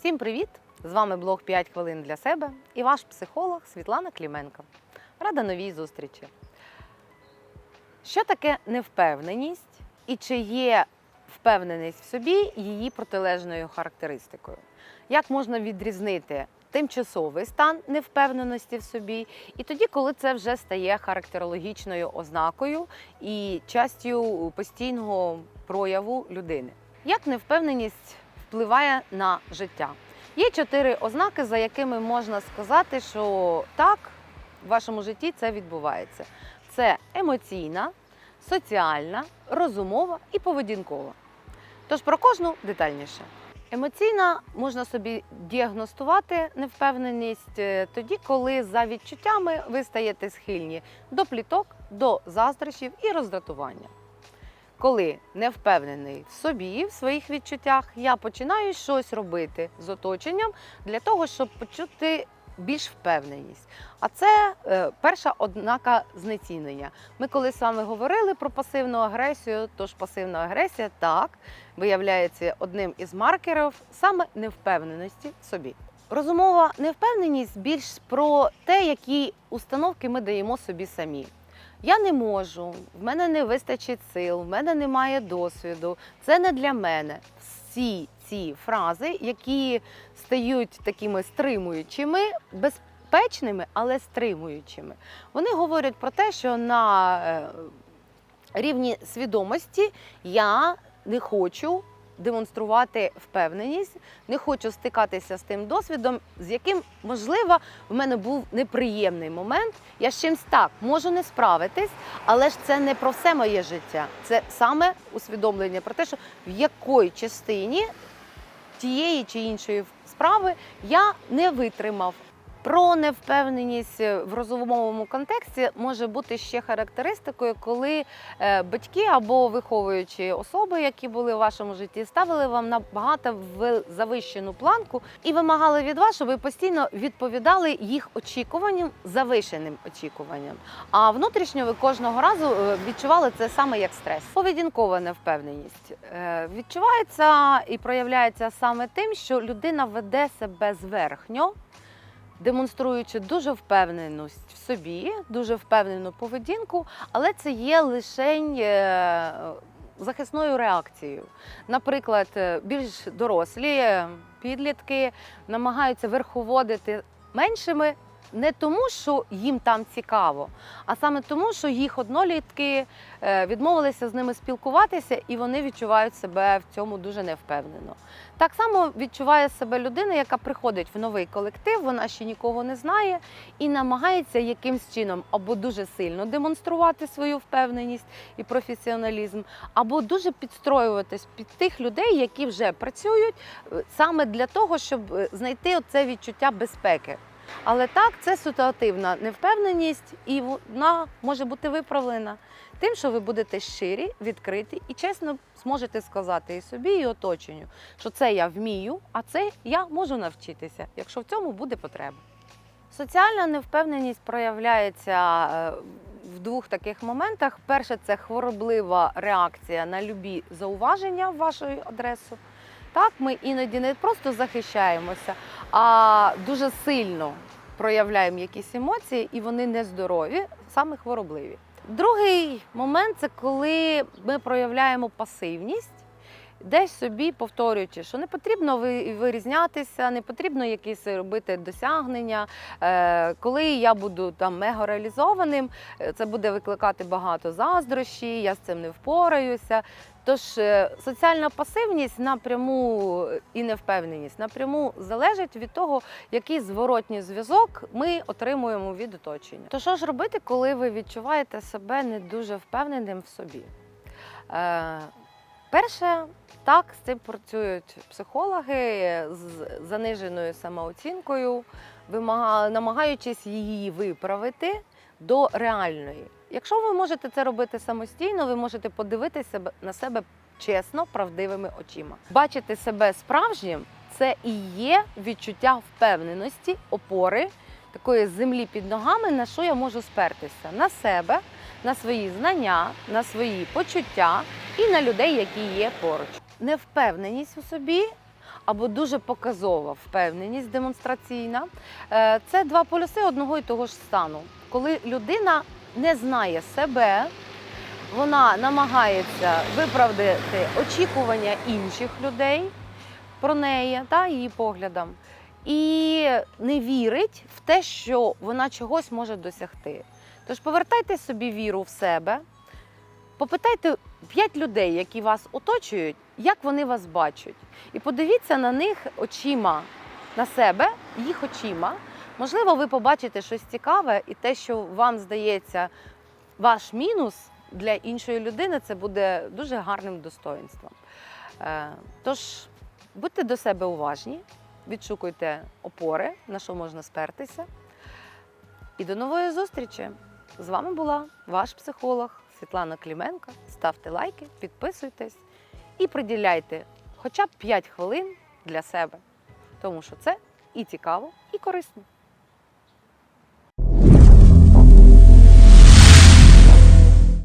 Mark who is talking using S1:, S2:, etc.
S1: Всім привіт! З вами блог 5 хвилин для себе і ваш психолог Світлана Кліменко. Рада новій зустрічі. Що таке невпевненість і чи є впевненість в собі її протилежною характеристикою? Як можна відрізнити тимчасовий стан невпевненості в собі, і тоді, коли це вже стає характерологічною ознакою і частю постійного прояву людини? Як невпевненість впливає на життя? Є чотири ознаки, за якими можна сказати, що так, в вашому житті це відбувається. Це емоційна, соціальна, розумова і поведінкова. Тож про кожну детальніше. Емоційна можна собі діагностувати невпевненість е, тоді, коли за відчуттями ви стаєте схильні до пліток, до заздрощів і роздратування. Коли не впевнений в собі, в своїх відчуттях, я починаю щось робити з оточенням для того, щоб почути більш впевненість. А це е, перша ознака знецінення. Ми коли з вами говорили про пасивну агресію, тож пасивна агресія так виявляється одним із маркерів саме невпевненості в собі. Розумова невпевненість більш про те, які установки ми даємо собі самі. Я не можу, в мене не вистачить сил, в мене немає досвіду. Це не для мене. Всі ці фрази, які стають такими стримуючими, безпечними, але стримуючими, вони говорять про те, що на е, рівні свідомості я не хочу демонструвати впевненість, не хочу стикатися з тим досвідом, з яким, можливо, в мене був неприємний момент. Я з чимсь так можу не справитись, але ж це не про все моє життя. Це саме усвідомлення про те, що в якої частині тієї чи іншої справи я не витримав. Про невпевненість в розумовому контексті може бути ще характеристикою, коли е, батьки або виховуючі особи, які були в вашому житті, ставили вам набагато завищену планку і вимагали від вас, щоб ви постійно відповідали їх очікуванням, завишеним очікуванням. А внутрішньо ви кожного разу е, відчували це саме як стрес. Поведінкова невпевненість е, відчувається і проявляється саме тим, що людина веде себе зверхньо демонструючи дуже впевненість в собі, дуже впевнену поведінку, але це є лише е, захисною реакцією. Наприклад, е, більш дорослі е, підлітки намагаються верховодити меншими. Не тому, що їм там цікаво, а саме тому, що їх однолітки е, відмовилися з ними спілкуватися, і вони відчувають себе в цьому дуже невпевнено. Так само відчуває себе людина, яка приходить в новий колектив, вона ще нікого не знає і намагається якимсь чином або дуже сильно демонструвати свою впевненість і професіоналізм, або дуже підстроюватись під тих людей, які вже працюють е, саме для того, щоб е, знайти це відчуття безпеки. Але так, це ситуативна невпевненість, і вона може бути виправлена тим, що ви будете щирі, відкриті і чесно зможете сказати і собі, і оточенню, що це я вмію, а це я можу навчитися, якщо в цьому буде потреба. Соціальна невпевненість проявляється е, в двох таких моментах. Перше це хвороблива реакція на любі зауваження в вашу адресу. Так, ми іноді не просто захищаємося, а дуже сильно проявляємо якісь емоції, і вони нездорові, саме хворобливі. Другий момент це коли ми проявляємо пасивність, десь собі повторюючи, що не потрібно вирізнятися, не потрібно якісь робити досягнення. Е, Коли я буду там мега реалізованим, е, це буде викликати багато заздрощі, я з цим не впораюся. Тож е, соціальна пасивність напряму і невпевненість напряму залежить від того, який зворотній зв'язок ми отримуємо від оточення. То що ж робити, коли ви відчуваєте себе не дуже впевненим в собі? Е, перше, так, з цим працюють психологи з заниженою самооцінкою, намагаючись її виправити до реальної. Якщо ви можете це робити самостійно, ви можете подивитися на себе чесно, правдивими очима. Бачити себе справжнім це і є відчуття впевненості, опори, такої землі під ногами, на що я можу спертися на себе, на свої знання, на свої почуття і на людей, які є поруч. Невпевненість у собі або дуже показова впевненість демонстраційна. Е, Це два полюси одного і того ж стану. Коли людина не знає себе, вона намагається виправдати очікування інших людей про неї та її поглядам, і не вірить в те, що вона чогось може досягти. Тож повертайте собі віру в себе, попитайте п'ять людей, які вас оточують, як вони вас бачать, і подивіться на них очима на себе, їх очима. Можливо, ви побачите щось цікаве, і те, що вам здається ваш мінус для іншої людини, це буде дуже гарним достоинством. Е, Тож будьте до себе уважні, відшукуйте опори, на що можна спертися. І до нової зустрічі! З вами була ваш психолог Світлана Кліменко. Ставте лайки, підписуйтесь і приділяйте хоча б 5 хвилин для себе, тому що це і цікаво, і корисно.